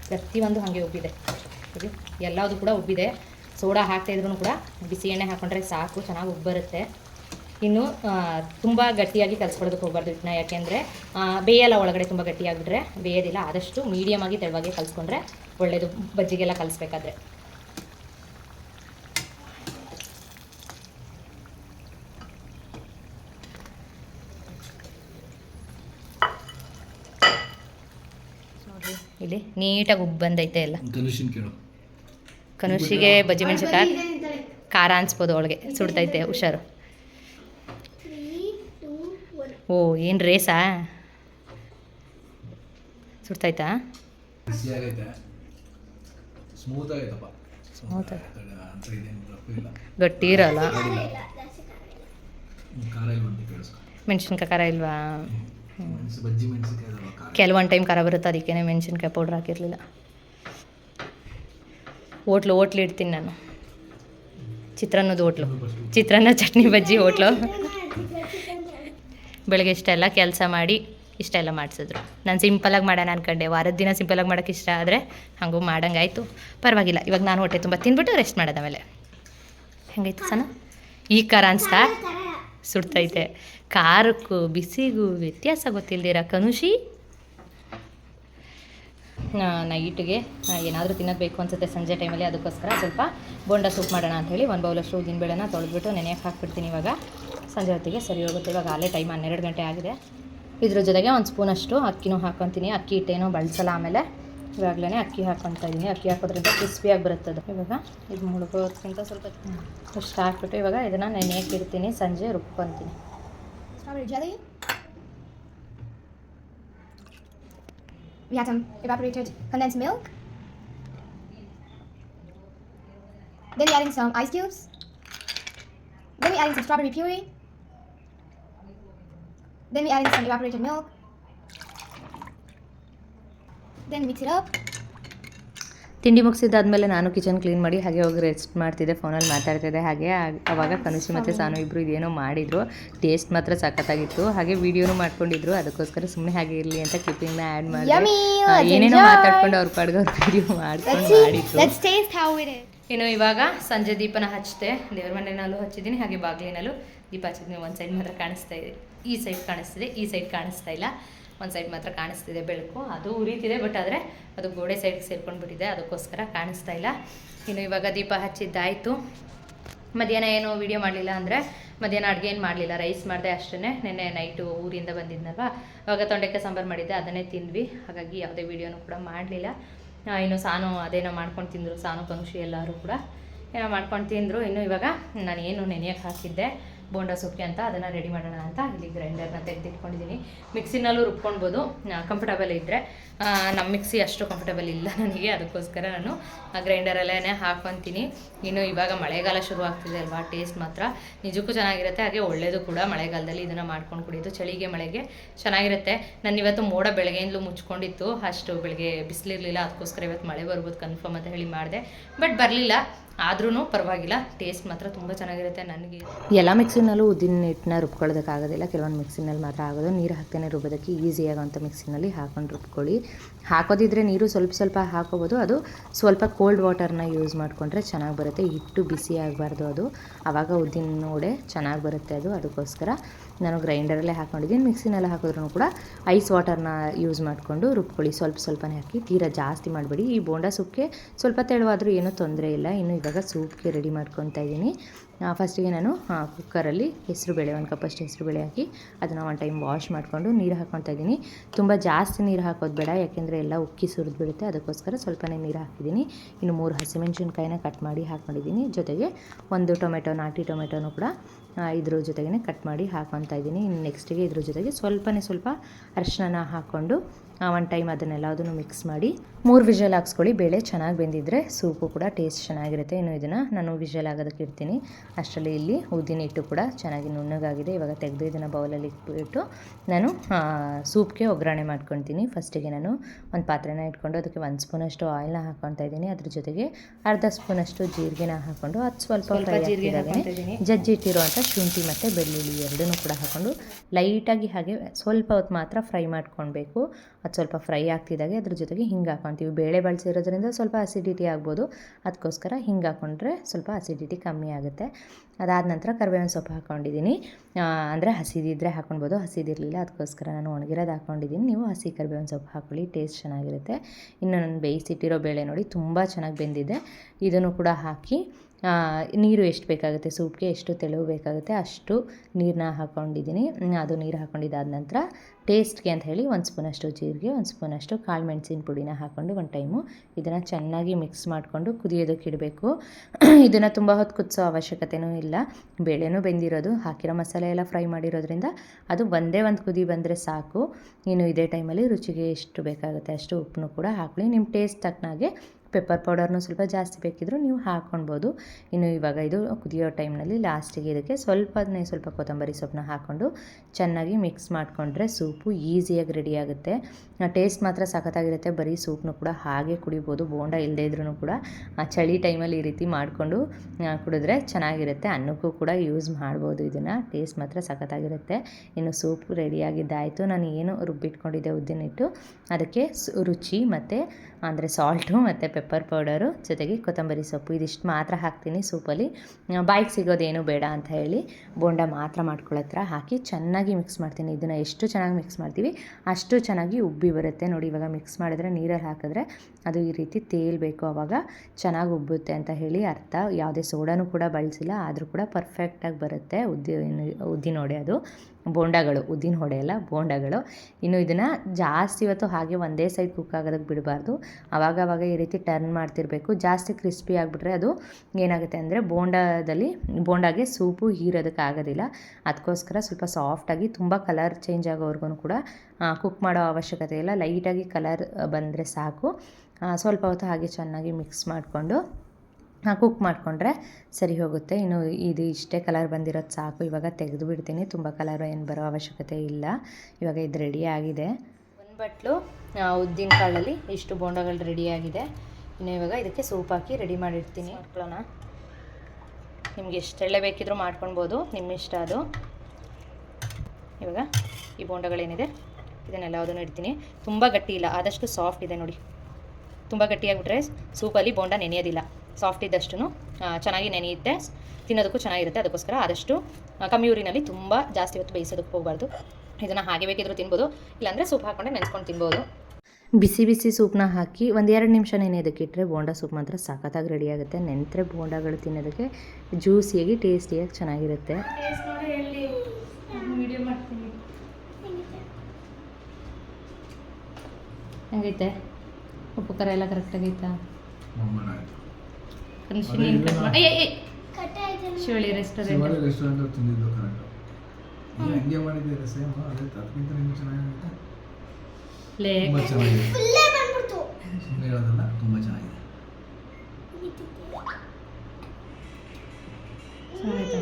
ಪ್ರತಿಯೊಂದು ಹಾಗೆ ಉಬ್ಬಿದೆ. ಇದು ಎಲ್ಲದು ಕೂಡ ಉಬ್ಬಿದೆ. ಸೋಡಾ ಹಾಕ್ತಾಯಿದ್ರು ಕೂಡ ಬಿಸಿ ಎಣ್ಣೆ ಹಾಕೊಂಡ್ರೆ ಸಾಕು, ಚೆನ್ನಾಗಿ ಉಬ್ಬಿ ಬರುತ್ತೆ. ಇನ್ನು ತುಂಬ ಗಟ್ಟಿಯಾಗಿ ಕಲಿಸ್ಕೊಡೋದಕ್ಕೆ ಹೋಗ್ಬಾರ್ದು ಹಿಟ್ಟನ್ನ ಯಾಕೆಂದರೆ ಬೇಯಲ್ಲ ಒಳಗಡೆ ತುಂಬ ಗಟ್ಟಿಯಾಗಿಬಿಟ್ರೆ ಬೇಯೋದಿಲ್ಲ. ಆದಷ್ಟು ಮೀಡಿಯಮ್ ಆಗಿ ತೆಳುವಾಗಿ ಕಲಿಸ್ಕೊಂಡ್ರೆ ಒಳ್ಳೆಯದು ಬಜ್ಜಿಗೆಲ್ಲ ಕಲಿಸ್ಬೇಕಾದ್ರೆ. ನೀಟಾಗಿ ಉಬ್ಬು ಬಂದೈತೆ ಎಲ್ಲ. ಕನುಷಿಗೆ ಬಜ್ಜಿ ಮೆಣಸಿನ್ಕಾಯಿ ಖಾರ ಅನ್ಸ್ಬೋದು ಅವಳಿಗೆ ಸುಡ್ತೈತೆ ಹುಷಾರು. ಓ ಏನು ರೇಸಾ? ಸುಡ್ತೈತಾ? ಗಟ್ಟಿ ಇರಲ್ಲ. ಮೆಣಸಿನ್ಕಾಯಿ ಖಾರ ಇಲ್ವಾ? ಬಜ್ಜಿ ಮೆಣಸಿನ್ಕಾಯಿ ಕೆಲವೊಂದು ಟೈಮ್ ಖರಾಬ್ ಇರುತ್ತೆ ಅದಕ್ಕೇನೆ ಮೆಣಸಿನ್ಕಾಯಿ ಪೌಡ್ರ್ ಹಾಕಿರಲಿಲ್ಲ. ಹೋಟ್ಲು ಹೋಟ್ಲು ಇಡ್ತೀನಿ ನಾನು. ಚಿತ್ರಾನ್ನದ ಓಟ್ಲು. ಚಿತ್ರಾನ್ನ ಚಟ್ನಿ ಬಜ್ಜಿ ಓಟ್ಲು. ಬೆಳಗ್ಗೆ ಇಷ್ಟೆಲ್ಲ ಕೆಲಸ ಮಾಡಿ ಇಷ್ಟೆಲ್ಲ ಮಾಡಿಸಿದ್ರು. ನಾನು ಸಿಂಪಲಾಗಿ ಮಾಡೋಣ ಅನ್ಕೊಂಡೆ. ವಾರದ ದಿನ ಸಿಂಪಲಾಗಿ ಮಾಡೋಕ್ಕೆ ಇಷ್ಟ ಆದರೆ ಹಾಗೂ ಮಾಡಂಗಾಯಿತು. ಪರವಾಗಿಲ್ಲ. ಇವಾಗ ನಾನು ಹೊಟ್ಟೆ ತುಂಬ ತಿಂದ್ಬಿಟ್ಟು ರೆಸ್ಟ್ ಮಾಡೋದ ಆಮೇಲೆ ಹೆಂಗೈತೆ ಸನ? ಈ ಖಾರ ಅನ್ಸ್ತಾ? ಸುಡ್ತೈತೆ. ಖಾರಕ್ಕೂ ಬಿಸಿಗೂ ವ್ಯತ್ಯಾಸ ಗೊತ್ತಿಲ್ದಿರ ಕನುಷಿ? ನೈಟ್ಗೆ ಏನಾದರೂ ತಿನ್ನೋದು ಬೇಕು ಅನ್ಸುತ್ತೆ ಸಂಜೆ ಟೈಮಲ್ಲಿ ಅದಕ್ಕೋಸ್ಕರ ಸ್ವಲ್ಪ ಬೋಂಡ ಸೂಪ್ ಮಾಡೋಣ ಅಂಥೇಳಿ ಒಂದು ಬೌಲಷ್ಟು ಉದ್ದಿನಬೇಳೆನ ತೊಳೆದ್ಬಿಟ್ಟು ನೆನೆಯಕ್ಕೆ ಹಾಕ್ಬಿಡ್ತೀನಿ ಇವಾಗ. ಸಂಜೆ ಹೊತ್ತಿಗೆ ಸರಿ ಹೋಗುತ್ತೆ, ಇವಾಗ ಅಲ್ಲೇ ಟೈಮ್ ಹನ್ನೆರಡು ಗಂಟೆ ಆಗಿದೆ. ಇದ್ರ ಜೊತೆಗೆ ಒಂದು ಸ್ಪೂನಷ್ಟು ಅಕ್ಕಿನೂ ಹಾಕ್ಕೊತೀನಿ ಅಕ್ಕಿ ಹಿಟ್ಟೇನೋ ಬಳಸಲ್ಲ ಆಮೇಲೆ. ಇವಾಗಲೇ ಅಕ್ಕಿ ಹಾಕ್ಕೊತಾ ಇದ್ದೀನಿ ಅಕ್ಕಿ ಹಾಕೋದ್ರಿಂದ ಕ್ರಿಸ್ಪಿಯಾಗಿ ಬರುತ್ತೆ ಅದು ಇವಾಗ ಇದು ಮುಳುಗೋದ್ಕಿಂತ ಸ್ವಲ್ಪ ಇಷ್ಟು ಹಾಕ್ಬಿಟ್ಟು ಇವಾಗ ಇದನ್ನು ನೆನೆಯಕ್ಕೆ ಇಡ್ತೀನಿ, ಸಂಜೆ ರುಬ್ಕೊತೀನಿ. Jelly. We had some evaporated condensed milk. Then we added some ice cubes. Then we added some strawberry puree. Then we added some evaporated milk. Then mix it up. ತಿಂಡಿ ಮುಗಿಸಿದ್ದಾದ್ಮೇಲೆ ನಾನು ಕಿಚನ್ ಕ್ಲೀನ್ ಮಾಡಿ ಹಾಗೆ ಹೋಗಿ ರೆಸ್ಟ್ ಮಾಡ್ತಿದ್ದೆ ಫೋನಲ್ಲಿ ಮಾತಾಡ್ತಿದ್ದೆ. ಹಾಗೆ ಅವಾಗ ಕನಸು ಮತ್ತು ಸಾನು ಇಬ್ಬರು ಇದೇನೋ ಮಾಡಿದರು. ಟೇಸ್ಟ್ ಮಾತ್ರ ಸಖತ್ತಾಗಿತ್ತು. ಹಾಗೆ ವೀಡಿಯೋನು ಮಾಡ್ಕೊಂಡಿದ್ರು. ಅದಕ್ಕೋಸ್ಕರ ಸುಮ್ಮನೆ ಹಾಗೆ ಇರಲಿ ಅಂತ ಕ್ಲಿಪ್ಪಿಂಗ್ನ ಆ್ಯಡ್ ಮಾಡಿ ಏನೇನೋ ಮಾತಾಡ್ಕೊಂಡು ಅವ್ರ ಪಾಡ್ಗೆ ಅವ್ರ ವಿಡಿಯೋ ಮಾಡ್ಕೊಂಡು. ಮಾಡಿದ್ರು. ಏನೋ. ಇನ್ನು ಇವಾಗ ಸಂಜೆ ದೀಪನ ಹಚ್ಚಿದೆ ದೇವ್ರ ಮನೆಯಲ್ಲೂ ಹಚ್ಚಿದ್ದೀನಿ. ಹಾಗೆ ಬಾಗಿಲಿನಲ್ಲೂ ದೀಪ ಹಚ್ಚಿದ್ದೀನಿ. ಒಂದು ಸೈಡ್ ಮಾತ್ರ ಕಾಣಿಸ್ತಾ ಇದೆ. ಈ ಸೈಡ್ ಕಾಣಿಸ್ತಿದೆ. ಈ ಸೈಡ್ ಕಾಣಿಸ್ತಾ ಇಲ್ಲ. ಒಂದು ಸೈಡ್ ಮಾತ್ರ ಕಾಣಿಸ್ತಿದೆ ಬೆಳಕು. ಅದು ಉರಿತಿದೆ ಬಟ್ ಆದರೆ ಅದು ಗೋಡೆ ಸೈಡ್ಗೆ ಸೇರ್ಕೊಂಡು ಬಿಟ್ಟಿದೆ ಅದಕ್ಕೋಸ್ಕರ ಕಾಣಿಸ್ತಾ ಇಲ್ಲ. ಇನ್ನು ಇವಾಗ ದೀಪ ಹಚ್ಚಿದ್ದಾಯಿತು. ಮಧ್ಯಾಹ್ನ ಏನು ವೀಡಿಯೋ ಮಾಡಲಿಲ್ಲ ಅಂದರೆ ಮಧ್ಯಾಹ್ನ ಅಡುಗೆ ಏನು ಮಾಡಲಿಲ್ಲ. ರೈಸ್ ಮಾಡಿದೆ ಅಷ್ಟೇ ನೆನ್ನೆ ನೈಟು ಊರಿಂದ ಬಂದಿದ್ನಲ್ವ? ಅವಾಗ ತೊಂಡೆಕಾಯಿ ಸಾಂಬಾರು ಮಾಡಿದ್ದೆ, ಅದನ್ನೇ ತಿಂದ್ವಿ. ಹಾಗಾಗಿ ಯಾವುದೇ ವೀಡಿಯೋನು ಕೂಡ ಮಾಡಲಿಲ್ಲ. ಇನ್ನು ಸಾನು ಅದೇನೋ ಮಾಡ್ಕೊಂಡು ತಿಂದರು, ಸಾನು ಪಂಕ್ಷಿ ಎಲ್ಲರೂ ಕೂಡ. ಏನೋ ಮಾಡ್ಕೊಂಡು ತಿಂದರು. ಇನ್ನು ಇವಾಗ ನಾನು ಏನು ನೆನೆಯೋಕ್ಕೆ ಹಾಕಿದ್ದೆ. ಬೋಂಡ ಸೊಪ್ಪಿ ಅಂತ ಅದನ್ನು ರೆಡಿ ಮಾಡೋಣ ಅಂತ ಇಲ್ಲಿ ಗ್ರೈಂಡರ್ನ ತೆಗೆದಿಟ್ಕೊಂಡಿದ್ದೀನಿ ಮಿಕ್ಸಿನಲ್ಲೂ ರುಬ್ಕೊಳ್ಬೋದು ಕಂಫರ್ಟಬಲ್ ಇದ್ದರೆ ನಮ್ಮ ಮಿಕ್ಸಿ ಅಷ್ಟು ಕಂಫರ್ಟಬಲ್ ಇಲ್ಲ ನನಗೆ, ಅದಕ್ಕೋಸ್ಕರ ನಾನು ಗ್ರೈಂಡರಲ್ಲೇ ಹಾಕೊತೀನಿ. ಇನ್ನು ಇವಾಗ ಮಳೆಗಾಲ ಶುರು ಆಗ್ತಿದೆ ಅಲ್ವಾ ಟೇಸ್ಟ್ ಮಾತ್ರ. ನಿಜಕ್ಕೂ ಚೆನ್ನಾಗಿರುತ್ತೆ, ಹಾಗೆ ಒಳ್ಳೆಯದು ಕೂಡ ಮಳೆಗಾಲದಲ್ಲಿ ಇದನ್ನು ಮಾಡ್ಕೊಂಡು ಕುಡಿಯೋದು. ಚಳಿಗೆ, ಮಳೆಗೆ ಚೆನ್ನಾಗಿರುತ್ತೆ. ನಾನು ಇವತ್ತು ಮೋಡ ಬೆಳಗ್ಗೆಯಿಂದಲೂ ಮುಚ್ಕೊಂಡಿತ್ತು. ಅಷ್ಟು ಬೆಳಗ್ಗೆ ಬಿಸಿಲಿರಲಿಲ್ಲ, ಅದಕ್ಕೋಸ್ಕರ ಇವತ್ತು ಮಳೆ ಬರ್ಬೋದು ಕನ್ಫರ್ಮ್ ಅಂತ ಹೇಳಿ ಮಾಡಿದೆ. ಬಟ್ ಬರಲಿಲ್ಲ. ಆದ್ರೂ ಪರವಾಗಿಲ್ಲ ಟೇಸ್ಟ್ ಮಾತ್ರ ತುಂಬ ಚೆನ್ನಾಗಿರುತ್ತೆ ನನಗೆ. ಎಲ್ಲ ಮಿಕ್ಸಿನಲ್ಲೂ ಉದ್ದಿನ ಹಿಟ್ಟನ್ನ ರುಬ್ಕೊಳ್ಳೋದಕ್ಕಾಗೋದಿಲ್ಲ ಕೆಲವೊಂದು ಮಿಕ್ಸಿನಲ್ಲಿ ಮಾತ್ರ ಆಗೋದು. ನೀರು ಹಾಕ್ತಾನೆ ರುಬ್ಬೋದಕ್ಕೆ ಈಸಿ ಆಗೋಂಥ ಮಿಕ್ಸಿನಲ್ಲಿ ಹಾಕೊಂಡು ರುಬ್ಕೊಳ್ಳಿ. ಹಾಕೋದಿದ್ರೆ ನೀರು ಸ್ವಲ್ಪ ಸ್ವಲ್ಪ ಹಾಕೋಬೋದು. ಅದು ಸ್ವಲ್ಪ ಕೋಲ್ಡ್ ವಾಟರ್ನ ಯೂಸ್ ಮಾಡಿಕೊಂಡ್ರೆ ಚೆನ್ನಾಗಿ ಬರುತ್ತೆ. ಹಿಟ್ಟು ಬಿಸಿ ಆಗಬಾರ್ದು ಅದು. ಆವಾಗ ಉದ್ದಿನ ಚೆನ್ನಾಗಿ ಬರುತ್ತೆ ಅದು. ಅದಕ್ಕೋಸ್ಕರ ನಾನು ಗ್ರೈಂಡರಲ್ಲೇ ಹಾಕ್ಕೊಂಡಿದ್ದೀನಿ ಮಿಕ್ಸಿನೆಲ್ಲ ಹಾಕಿದ್ರೂ ಕೂಡ ಐಸ್ ವಾಟರ್ನ ಯೂಸ್ ಮಾಡಿಕೊಂಡು ರುಬ್ಕೊಳ್ಳಿ. ಸ್ವಲ್ಪ ಸ್ವಲ್ಪನೇ ಹಾಕಿ. ತೀರಾ ಜಾಸ್ತಿ ಮಾಡಬೇಡಿ. ಈ ಬೋಂಡಾ ಸೂಪ್ಗೆ ಸ್ವಲ್ಪ ತೆಳುವಾದರೂ ಏನೂ ತೊಂದರೆ ಇಲ್ಲ. ಇನ್ನು ಇವಾಗ ಸೂಪ್ಗೆ ರೆಡಿ ಮಾಡ್ಕೊತಾ ಇದ್ದೀನಿ. ಫಸ್ಟಿಗೆ ನಾನು ಕುಕ್ಕರಲ್ಲಿ ಹೆಸರುಬೇಳೆ ಒಂದು ಕಪ್ ಕಪ್ಪಷ್ಟು ಹೆಸರುಬೇಳೆ ಹಾಕಿ ಅದನ್ನು ಒಂದು ಟೈಮ್ ವಾಶ್ ಮಾಡಿಕೊಂಡು ನೀರು ಹಾಕ್ಕೊತಾ ಇದ್ದೀನಿ. ತುಂಬ ಜಾಸ್ತಿ ನೀರು ಹಾಕೋದು ಬೇಡ, ಯಾಕೆಂದರೆ ಎಲ್ಲ ಉಕ್ಕಿ ಸುರಿದು ಬಿಡುತ್ತೆ, ಅದಕ್ಕೋಸ್ಕರ ಸ್ವಲ್ಪನೇ ನೀರು ಹಾಕಿದ್ದೀನಿ. ಇನ್ನು ಮೂರು ಹಸಿಮೆಣ್ಸಿನ್ಕಾಯಿನ ಕಟ್ ಮಾಡಿ ಹಾಕ್ಕೊಂಡಿದ್ದೀನಿ ಜೊತೆಗೆ ಒಂದು ಟೊಮೆಟೊ, ನಾಟಿ ಟೊಮೆಟೊನು ಕೂಡ ಇದ್ರ ಜೊತೆಗೇ ಕಟ್ ಮಾಡಿ ಹಾಕ್ಕೊತಾ ಇದ್ದೀನಿ. ಇನ್ನು ನೆಕ್ಸ್ಟಿಗೆ ಇದ್ರ ಜೊತೆಗೆ ಸ್ವಲ್ಪನೇ ಸ್ವಲ್ಪ ಅರಿಶಿನ ಹಾಕ್ಕೊಂಡು ಒನ್ ಟೈಮ್ ಅದನ್ನೆಲ್ಲದನ್ನು ಮಿಕ್ಸ್ ಮಾಡಿ ಮೂರು ವಿಷಲ್ ಹಾಕ್ಸ್ಕೊಳ್ಳಿ. ಬೇಳೆ ಚೆನ್ನಾಗಿ ಬೆಂದಿದ್ರೆ ಸೂಪು ಕೂಡ ಟೇಸ್ಟ್ ಚೆನ್ನಾಗಿರುತ್ತೆ. ಇನ್ನು ಇದನ್ನು ನಾನು ವಿಷಲ್ ಆಗೋದಕ್ಕೆ ಇಡ್ತೀನಿ. ಅಷ್ಟರಲ್ಲಿ ಇಲ್ಲಿ ಉದ್ದಿನ ಹಿಟ್ಟು ಕೂಡ ಚೆನ್ನಾಗಿ ನುಣ್ಣಗಾಗಿದೆ. ಇವಾಗ ತೆಗೆದು ಇದನ್ನು ಬೌಲಲ್ಲಿ ಇಟ್ಬಿಟ್ಟು ನಾನು ಸೂಪ್ಗೆ ಒಗ್ಗರಣೆ ಮಾಡ್ಕೊತೀನಿ ಫಸ್ಟಿಗೆ ನಾನು ಒಂದು ಪಾತ್ರೆನ ಇಟ್ಕೊಂಡು ಅದಕ್ಕೆ ಒಂದು ಸ್ಪೂನಷ್ಟು ಆಯಿಲ್ನ ಹಾಕ್ಕೊತಾ ಇದ್ದೀನಿ. ಅದ್ರ ಜೊತೆಗೆ ಅರ್ಧ ಸ್ಪೂನಷ್ಟು ಜೀರಿಗೆನ ಹಾಕ್ಕೊಂಡು ಅದು ಸ್ವಲ್ಪ ಜಜ್ಜಿ ಇಟ್ಟಿರುವಂಥ ಶುಂಠಿ ಮತ್ತು ಬೆಳ್ಳುಳ್ಳಿ ಎರಡನ್ನೂ ಕೂಡ ಹಾಕ್ಕೊಂಡು ಲೈಟಾಗಿ ಹಾಗೆ ಸ್ವಲ್ಪ ಹೊತ್ತು ಮಾತ್ರ ಫ್ರೈ ಮಾಡ್ಕೊಳ್ಬೇಕು. ಅದು ಸ್ವಲ್ಪ ಫ್ರೈ ಆಗ್ತಿದ್ದಾಗೆ ಅದ್ರ ಜೊತೆಗೆ ಹಿಂಗೆ ಹಾಕ್ಕೊತೀವಿ ಬೇಳೆ ಬಳಸಿರೋದ್ರಿಂದ ಸ್ವಲ್ಪ ಅಸಿಡಿಟಿ ಆಗ್ಬೋದು. ಅದಕ್ಕೋಸ್ಕರ ಹಿಂಗೆ ಹಾಕ್ಕೊಂಡ್ರೆ ಸ್ವಲ್ಪ ಅಸಿಡಿಟಿ ಕಮ್ಮಿ ಆಗುತ್ತೆ. ಅದಾದ ನಂತರ ಕರಿಬೇವಿನ ಸೊಪ್ಪು ಹಾಕ್ಕೊಂಡಿದ್ದೀನಿ ಅಂದರೆ ಹಸಿದಿದ್ದರೆ ಹಾಕ್ಕೊಳ್ಬೋದು ಹಸಿದಿರಲಿಲ್ಲ ಅದಕ್ಕೋಸ್ಕರ ನಾನು ಒಣಗಿರೋದು ಹಾಕ್ಕೊಂಡಿದ್ದೀನಿ ನೀವು ಹಸಿ ಕರಿಬೇವಿನ ಸೊಪ್ಪು ಹಾಕ್ಕೊಳ್ಳಿ ಟೇಸ್ಟ್ ಚೆನ್ನಾಗಿರುತ್ತೆ. ಇನ್ನು ನಾನು ಬೇಯಿಸಿಟ್ಟಿರೋ ಬೇಳೆ ನೋಡಿ ತುಂಬ ಚೆನ್ನಾಗಿ ಬೆಂದಿದೆ. ಇದನ್ನು ಕೂಡ ಹಾಕಿ ನೀರು ಎಷ್ಟು ಬೇಕಾಗುತ್ತೆ? ಸೂಪ್ಗೆ ಎಷ್ಟು ತೆಳು ಬೇಕಾಗುತ್ತೆ? ಅಷ್ಟು ನೀರನ್ನ ಹಾಕ್ಕೊಂಡಿದ್ದೀನಿ. ಅದು ನೀರು ಹಾಕ್ಕೊಂಡಿದ್ದಾದ ನಂತರ ಟೇಸ್ಟ್ಗೆ ಅಂತ ಹೇಳಿ ಒಂದು ಸ್ಪೂನಷ್ಟು ಜೀರಿಗೆ, ಒಂದು ಸ್ಪೂನಷ್ಟು ಕಾಳು ಮೆಣಸಿನ ಪುಡಿನ ಹಾಕ್ಕೊಂಡು ಒಂದು ಟೈಮು ಇದನ್ನು ಚೆನ್ನಾಗಿ ಮಿಕ್ಸ್ ಮಾಡಿಕೊಂಡು ಕುದಿಯೋದಕ್ಕೆ ಇಡಬೇಕು. ಇದನ್ನು ತುಂಬ ಹೊತ್ತು ಕುದಿಸೋ ಅವಶ್ಯಕತೆಯೂ ಇಲ್ಲ. ಬೇಳೆನೂ ಬೆಂದಿರೋದು. ಹಾಕಿರೋ ಮಸಾಲೆ ಎಲ್ಲ ಫ್ರೈ ಮಾಡಿರೋದ್ರಿಂದ ಅದು ಒಂದೇ ಒಂದು ಕುದಿ ಬಂದರೆ ಸಾಕು. ಇನ್ನು ಇದೇ ಟೈಮಲ್ಲಿ ರುಚಿಗೆ ಎಷ್ಟು ಬೇಕಾಗುತ್ತೆ ಅಷ್ಟು ಉಪ್ಪನ್ನು ಕೂಡ ಹಾಕಲಿ ನಿಮ್ಮ ಟೇಸ್ಟ್ ತಕ್ಕನಾಗೆ ಪೆಪ್ಪರ್ ಪೌಡರ್ನು ಸ್ವಲ್ಪ ಜಾಸ್ತಿ ಬೇಕಿದ್ದರೂ ನೀವು ಹಾಕ್ಕೊಳ್ಬೋದು ಇನ್ನು ಇವಾಗ ಇದು ಕುದಿಯೋ ಟೈಮ್ನಲ್ಲಿ ಲಾಸ್ಟಿಗೆ ಇದಕ್ಕೆ ಸ್ವಲ್ಪನೇ ಸ್ವಲ್ಪ ಕೊತ್ತಂಬರಿ ಸೊಪ್ಪನ್ನ ಹಾಕ್ಕೊಂಡು ಚೆನ್ನಾಗಿ ಮಿಕ್ಸ್ ಮಾಡಿಕೊಂಡ್ರೆ ಸೂಪು ಈಸಿಯಾಗಿ ರೆಡಿ ಆಗುತ್ತೆ. ಟೇಸ್ಟ್ ಮಾತ್ರ ಸಖತ್ತಾಗಿರುತ್ತೆ. ಬರೀ ಸೂಪ್ನು ಕೂಡ ಹಾಗೆ ಕುಡಿಬೋದು. ಬೋಂಡ ಇಲ್ಲದೇ ಇದ್ರೂ ಕೂಡ ಆ ಚಳಿ ಟೈಮಲ್ಲಿ ಈ ರೀತಿ ಮಾಡಿಕೊಂಡು ಕುಡಿದ್ರೆ ಚೆನ್ನಾಗಿರುತ್ತೆ. ಅನ್ನಕ್ಕೂ ಕೂಡ ಯೂಸ್ ಮಾಡ್ಬೋದು ಇದನ್ನು. ಟೇಸ್ಟ್ ಮಾತ್ರ ಸಖತ್ತಾಗಿರುತ್ತೆ. ಇನ್ನು ಸೂಪ್ ರೆಡಿಯಾಗಿದ್ದಾಯಿತು. ನಾನು ಏನು ರುಬ್ಬಿಟ್ಕೊಂಡಿದ್ದೆ ಉದ್ದಿನಿಟ್ಟು, ಅದಕ್ಕೆ ರುಚಿ ಮತ್ತು ಅಂದರೆ ಸಾಲ್ಟು ಮತ್ತು ಪೆಪ್ಪರ್ ಪೌಡರು ಜೊತೆಗೆ ಕೊತ್ತಂಬರಿ ಸೊಪ್ಪು. ಇದಿಷ್ಟು ಮಾತ್ರ ಹಾಕ್ತೀನಿ ಸೂಪಲ್ಲಿ. ಬಾಯಿಗೆ ಸಿಗೋದೇನು ಬೇಡ ಅಂತ ಹೇಳಿ ಬೋಂಡ ಮಾತ್ರ ಮಾಡ್ಕೊಳ್ಳೋತ್ರ ಹಾಕಿ ಚೆನ್ನಾಗಿ ಮಿಕ್ಸ್ ಮಾಡ್ತೀನಿ. ಇದನ್ನು ಎಷ್ಟು ಚೆನ್ನಾಗಿ ಮಿಕ್ಸ್ ಮಾಡ್ತೀವಿ ಅಷ್ಟು ಚೆನ್ನಾಗಿ ಉಬ್ಬಿ ಬರುತ್ತೆ. ನೋಡಿ, ಇವಾಗ ಮಿಕ್ಸ್ ಮಾಡಿದ್ರೆ ನೀರಲ್ಲಿ ಹಾಕಿದ್ರೆ ಅದು ಈ ರೀತಿ ತೇಲ್ಬೇಕು ಆವಾಗ ಚೆನ್ನಾಗಿ ಉಬ್ಬುತ್ತೆ ಅಂತ ಹೇಳಿ ಅರ್ಥ. ಯಾವುದೇ ಸೋಡಾನು ಕೂಡ ಬಳಸಿಲ್ಲ, ಆದರೂ ಕೂಡ ಪರ್ಫೆಕ್ಟಾಗಿ ಬರುತ್ತೆ. ಉದ್ದಿ ಉದ್ದಿನೋಡೆ ಅದು. ಬೋಂಡಗಳು, ಉದ್ದಿನ ವಡೆ ಅಲ್ಲ, ಬೋಂಡಗಳು. ಇನ್ನು ಇದನ್ನು ಜಾಸ್ತಿ ಇವತ್ತು ಹಾಗೆ ಒಂದೇ ಸೈಡ್ ಕುಕ್ ಆಗೋದಕ್ಕೆ ಬಿಡಬಾರ್ದು. ಆವಾಗ ಈ ರೀತಿ ಟರ್ನ್ ಮಾಡ್ತಿರಬೇಕು. ಜಾಸ್ತಿ ಕ್ರಿಸ್ಪಿ ಆಗಿಬಿಟ್ರೆ ಅದು ಏನಾಗುತ್ತೆ ಅಂದರೆ ಬೋಂಡಾದಲ್ಲಿ, ಬೋಂಡಾಗೆ ಸೂಪು ಹೀರೋದಕ್ಕೆ ಆಗೋದಿಲ್ಲ. ಅದಕ್ಕೋಸ್ಕರ ಸ್ವಲ್ಪ ಸಾಫ್ಟಾಗಿ ತುಂಬ ಕಲರ್ ಚೇಂಜ್ ಆಗೋವರೆಗೂ ಕೂಡ ಕುಕ್ ಮಾಡೋ ಅವಶ್ಯಕತೆ ಇಲ್ಲ. ಲೈಟಾಗಿ ಕಲರ್ ಬಂದರೆ ಸಾಕು. ಸ್ವಲ್ಪ ಹೊತ್ತು ಹಾಗೆ ಚೆನ್ನಾಗಿ ಮಿಕ್ಸ್ ಮಾಡಿಕೊಂಡು ಕುಕ್ ಮಾಡಿಕೊಂಡ್ರೆ ಸರಿ ಹೋಗುತ್ತೆ. ಇನ್ನು ಇದು ಇಷ್ಟೇ ಕಲರ್ ಬಂದಿರೋದು ಸಾಕು. ಇವಾಗ ತೆಗೆದು ಬಿಡ್ತೀನಿ. ತುಂಬ ಕಲರ್ ಏನು ಬರೋ ಅವಶ್ಯಕತೆ ಇಲ್ಲ. ಇವಾಗ ಇದು ರೆಡಿ ಆಗಿದೆ. ಒಂದು ಬಟ್ಲು ಉದ್ದಿನ ಕಾಳಲ್ಲಿ ಇಷ್ಟು ಬೋಂಡಗಳು ರೆಡಿ ಆಗಿದೆ. ಇನ್ನು ಇವಾಗ ಇದಕ್ಕೆ ಸೂಪ್ ಹಾಕಿ ರೆಡಿ ಮಾಡಿರ್ತೀನಿ. ಮಕ್ಕಳನ್ನ ನಿಮ್ಗೆ ಎಷ್ಟೆಳ್ಳೆ ಬೇಕಿದ್ರೂ ಮಾಡ್ಕೊಳ್ಬೋದು. ನಿಮ್ಮ ಇಷ್ಟ ಅದು. ಇವಾಗ ಈ ಬೋಂಡಗಳೇನಿದೆ, ಇದನ್ನೆಲ್ಲ ಅದನ್ನು ಇಡ್ತೀನಿ. ತುಂಬ ಗಟ್ಟಿ ಇಲ್ಲ. ಆದಷ್ಟು ಸಾಫ್ಟ್ ಇದೆ ನೋಡಿ. ತುಂಬ ಗಟ್ಟಿಯಾಗಿಬಿಟ್ರೆ ಸೂಪಲ್ಲಿ ಬೋಂಡ ನೆನೆಯೋದಿಲ್ಲ. ಸಾಫ್ಟ್ ಇದ್ದಷ್ಟು ಚೆನ್ನಾಗಿ ನೆನೆಯುತ್ತೆ. ತಿನ್ನೋದಕ್ಕೂ ಚೆನ್ನಾಗಿರುತ್ತೆ. ಅದಕ್ಕೋಸ್ಕರ ಆದಷ್ಟು ಕಮ್ಮಿ ಊರಿನಲ್ಲಿ ತುಂಬ ಜಾಸ್ತಿ ಹೊತ್ತು ಬೇಯಿಸೋದಕ್ಕೆ ಹೋಗಬಾರ್ದು. ಇದನ್ನು ಹಾಗೆ ಬೇಕಿದ್ರೂ ತಿನ್ಬೋದು. ಇಲ್ಲಾಂದರೆ ಸೂಪ್ ಹಾಕ್ಕೊಂಡೆ ನೆನೆಸ್ಕೊಂಡು ತಿನ್ಬೋದು. ಬಿಸಿ ಬಿಸಿ ಸೂಪ್ನ ಹಾಕಿ ಒಂದೆರಡು ನಿಮಿಷ ನೆನೆಯೋದಕ್ಕೆ ಇಟ್ಟರೆ ಬೋಂಡ ಸೂಪ್ ಮಾತ್ರ ಸಖತ್ತಾಗಿ ರೆಡಿ ಆಗುತ್ತೆ. ನೆಂತರೆ ಬೋಂಡಗಳು ತಿನ್ನೋದಕ್ಕೆ ಜ್ಯೂಸಿಯಾಗಿ ಟೇಸ್ಟಿಯಾಗಿ ಚೆನ್ನಾಗಿರುತ್ತೆ. ಹೆಂಗೈತೆ? ಉಪ್ಪು ಖಾರ ಎಲ್ಲ ಕರೆಕ್ಟಾಗೈತಾ ಮಮ್ಮನ ಆಯ್ತು ಕನ್ಶಿನಿ ಕಟ್ ಮಾಡಿ ಏ, ಏ, ಶಿವಳಿ ರೆಸ್ಟೋರೆಂಟ್ ಶಿವಾಲಿ ರೆಸ್ಟೋರೆಂಟ್ ತಿಂದಿದ್ದು ಕರೆಕ್ಟ್ ಹಂಗೆ ಮಾಡಿದ್ದೀರಾ ಸೇಮ್ ಅದೇ ಅದಕ್ಕಿಂತ ನಿಮ್ಗೆ ಚೆನ್ನಾಗಿರುತ್ತೆ. ಲೇ. ತುಂಬ ಚೆನ್ನಾಗಿದೆ. ಫುಲ್ಲೇ ಬಂದ್ಬಿಡ್ತು. ಸುಮ್ಮನೆ ಹೇಳೋದಲ್ಲ ತುಂಬ ಚೆನ್ನಾಗಿದೆ. ಚೆನ್ನಾಗೈತಾ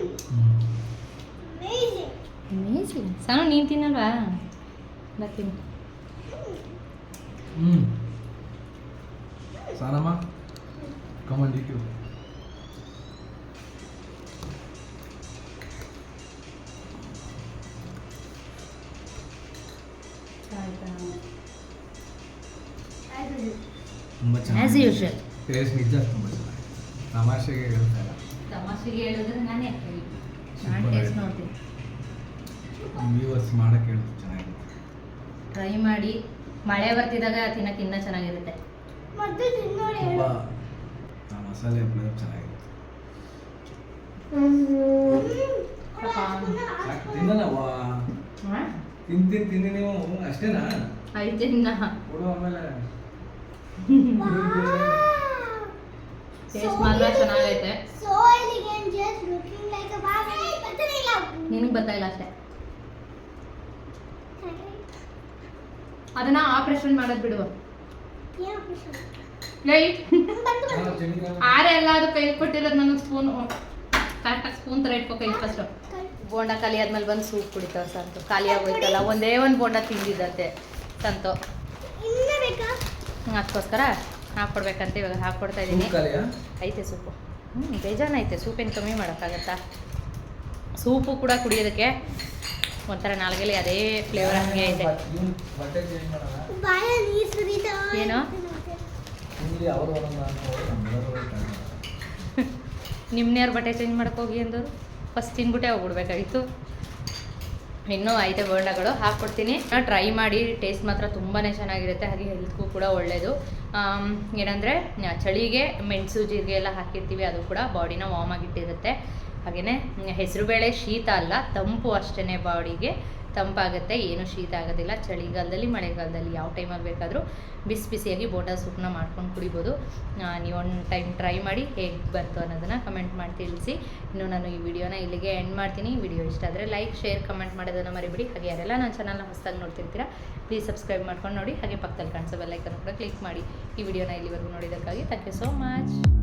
ಅಮೇಜಿಂಗ್ ಅಮೇಜಿಂಗ್ ಸಾನು ನೀನು ತಿನ್ನಲ್ವಾ? ಬರ್ತೀನಿ ಹ್ಞೂ ಸಾನಮ್ಮ ಕಮನ್ ಡಿ ತುಂಬ ನಿಜ ತುಂಬ ತಮಾಷೆಗೆ ಹೇಳ್ತಾ ಇಲ್ಲ ತಮಾಷೆಗೆ ಹೇಳಿದ್ರೆ ನಾನೇ ಟೇಸ್ಟ್ ಆಗಿದೆ. ನೋಡ್ತೀನಿ. ವ್ಯೂವರ್ಸ್ ಮಾಡೋಕ್ಕೆ ಹೇಳ್ತು ಚೆನ್ನಾಗಿದೆ. ಟ್ರೈ ಮಾಡಿ. ಮಳೆ ಬರ್ತಿದ್ದಾಗ ತಿನ್ನಕ್ಕೆ ಇನ್ನೂ ಚೆನ್ನಾಗಿರುತ್ತೆ. ಮತ್ತೆ ತುಂಬ ಆ ಮಸಾಲೆ ಸಾಕು, ತಿನ್ನಲ್ಲವ್ವ ತಿನ್ ತಿನ್ ತಿನ್ನಿ ನೀವು. ಅಷ್ಟೇನಾ? ಕೊಡು ಆಮೇಲೆ. ಟೇಸ್ಟ್ ಮಾತ್ರ ಚೆನ್ನಾಗೈತೆ. So elegant, just looking like a Barbie. ಮತ್ತೆ ಇಲ್ಲ. ನಿನಗೆ ಅಷ್ಟೇ. ಅದನ್ನ ಆಪರೇಷನ್ ಮಾಡೋದು ಬಿಡು. ಏನು ಬಂತು ಬಂತು. ಆರೆ ಎಲ್ಲಾದ್ರೂ ಅದು ಕೈ ಕೊಟ್ಟಿರೋದು ನನಗೆ ಸ್ಪೂನ್ ಕರೆಕ್ಟಾಗಿ ಸ್ಪೂನ್ ಥರ ಇಟ್ಕೋ ಕೈ ಫಸ್ಟು ಬೋಂಡ ಖಾಲಿ ಆದ್ಮೇಲೆ ಬಂದು ಸೂಪ್ ಕುಡಿತಾವ ಸಂತು. ಖಾಲಿ ಆಗೋಯ್ತಲ್ಲ ಒಂದೇ ಒಂದು ಬೋಂಡ ತಿಂದಿದ್ದಂತೆ ಸಂತು. ಇನ್ನೂ ಬೇಕಾ? ಅದಕ್ಕೋಸ್ಕರ ಹಾಕ್ಕೊಡ್ಬೇಕಂತ ಇವಾಗ ಹಾಕ್ಕೊಡ್ತಾ ಇದ್ದೀನಿ? ಐತೆ ಸೂಪು. ಹ್ಞೂ ಬೇಜಾನೈತೆ ಸೂಪೇನು ಕಮ್ಮಿ ಮಾಡೋಕ್ಕಾಗತ್ತಾ? ಸೂಪು ಕೂಡ ಕುಡಿಯೋದಕ್ಕೆ ಒಂಥರ ನಾಲ್ಗೆಲಿ ಅದೇ ಫ್ಲೇವರ್ ಹಂಗೆ ಐತೆ. ಏನು? ನಿಮ್ಮನೆಯವ್ರ ಬಟ್ಟೆ ಚೇಂಜ್ ಮಾಡಕ್ಕೆ ಹೋಗಿ ಅಂದರು ಫಸ್ಟ್ ತಿನ್ಬಿಟ್ಟೆ ಹೋಗ್ಬಿಡ್ಬೇಕಾಗಿತ್ತು. ಇನ್ನೂ ಐತೆ ಬೋಂಡಗಳು, ಹಾಕ್ಕೊಡ್ತೀನಿ. ಟ್ರೈ ಮಾಡಿ ಟೇಸ್ಟ್ ಮಾತ್ರ ತುಂಬಾ ಚೆನ್ನಾಗಿರುತ್ತೆ, ಹಾಗೆ ಹೆಲ್ತ್ಗೂ ಕೂಡ ಒಳ್ಳೆಯದು ಏನಂದರೆ ಚಳಿಗೆ, ಮೆಣಸು, ಜೀರಿಗೆ ಎಲ್ಲ ಹಾಕಿರ್ತೀವಿ, ಅದು ಕೂಡ ಬಾಡಿನ ವಾರ್ಮ್ ಆಗಿಟ್ಟಿರುತ್ತೆ. ಹಾಗೆಯೇ ಹೆಸರುಬೇಳೆ ಶೀತ ಅಲ್ಲ, ತಂಪು ಅಷ್ಟೇ ಬಾಡಿಗೆ. ತಂಪಾಗುತ್ತೆ, ಏನು ಶೀತ ಆಗೋದಿಲ್ಲ. ಚಳಿಗಾಲದಲ್ಲಿ, ಮಳೆಗಾಲದಲ್ಲಿ ಯಾವ ಟೈಮಲ್ಲಿ ಬೇಕಾದರೂ ಬಿಸಿ ಬಿಸಿಯಾಗಿ ಬೋಟಾ ಸೂಪ್ನ ಮಾಡ್ಕೊಂಡು ಕುಡಿಬೋದು. ನೀವು ಒಂದು ಟೈಮ್ ಟ್ರೈ ಮಾಡಿ ಹೇಗೆ ಬಂತು ಅನ್ನೋದನ್ನು ಕಮೆಂಟ್ ಮಾಡಿ ತಿಳಿಸಿ. ಇನ್ನು ನಾನು ಈ ವಿಡಿಯೋನ ಇಲ್ಲಿಗೆ ಎಂಡ್ ಮಾಡ್ತೀನಿ. ವಿಡಿಯೋ ಇಷ್ಟ ಆದರೆ ಲೈಕ್ ಶೇರ್ ಕಮೆಂಟ್ ಮಾಡೋದನ್ನು ಮರಿಬಿಡಿ. ಹಾಗೆ ಯಾರೆಲ್ಲ ನನ್ನ ಚಾನಲ್ನ ಹೊಸದಾಗಿ ನೋಡ್ತಿರ್ತೀರಾ ಪ್ಲೀಸ್ ಸಬ್ಸ್ಕ್ರೈಬ್ ಮಾಡ್ಕೊಂಡು ನೋಡಿ. ಹಾಗೆ ಪಕ್ಕದಲ್ಲಿ ಕಾಣಿಸೋ ಬೆಲ್ಲೈಕನ್ನು ಕೂಡ ಕ್ಲಿಕ್ ಮಾಡಿ ಈ ವಿಡಿಯೋನ ಇಲ್ಲಿವರೆಗೂ ನೋಡಿದ್ದಕ್ಕಾಗಿ ಥ್ಯಾಂಕ್ ಯು ಸೋ ಮಚ್